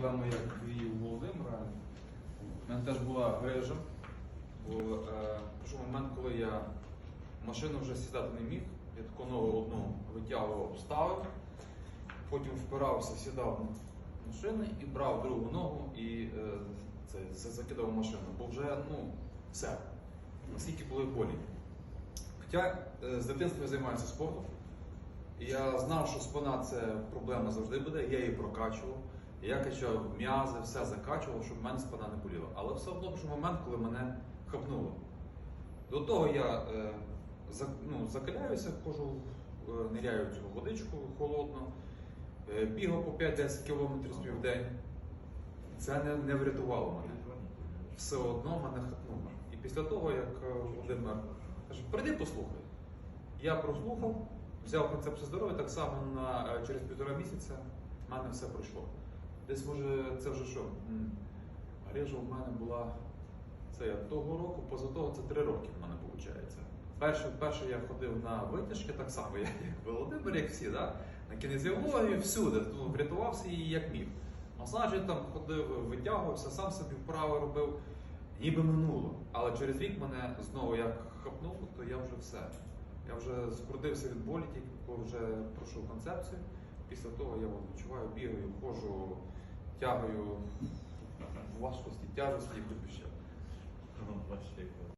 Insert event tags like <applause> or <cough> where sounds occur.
проблеми, як і у Володимира. У мене теж була грижа. Бо е, прийшов момент, коли я в машину вже сідати не міг. Я таку ногу одну витягував, ставив, потім впирався, сідав на машину і брав другу ногу і е, це, це закидав в машину. Бо вже ну, все. Наскільки були болі. Хоча е, з дитинства я займаюся спортом. Я знав, що спина це проблема завжди буде, я її прокачував. Я качав м'язи, все закачував, щоб в мене спина не боліла. Але все одно прийшов момент, коли мене хапнуло. До того я е, за, ну, закаляюся, ходжу, е, ниряю цю водичку холодну, е, бігав по 5-10 кілометрів в день. Це не, не врятувало мене. Все одно мене хапнуло. І після того, як е, Володимир каже, прийди послухай. Я прослухав, взяв концепцію здоров'я, так само на, е, через півтора місяця в мене все пройшло. Десь може це вже що? Грижа в мене була це я того року, поза того це три роки в мене виходить. Перше, перше я ходив на витяжки, так само, <laughs> як Володимир, як всі, да? на кінезіологію, всюди, ну, врятувався її як міг. Масажі там ходив, витягувався, сам собі вправи робив, ніби минуло. Але через рік мене знову як хапнуло, то я вже все. Я вже скрутився від болі, тільки вже пройшов концепцію. Після того я відчуваю, бігаю, ходжу, тягаю важкості, тяжкості і ще.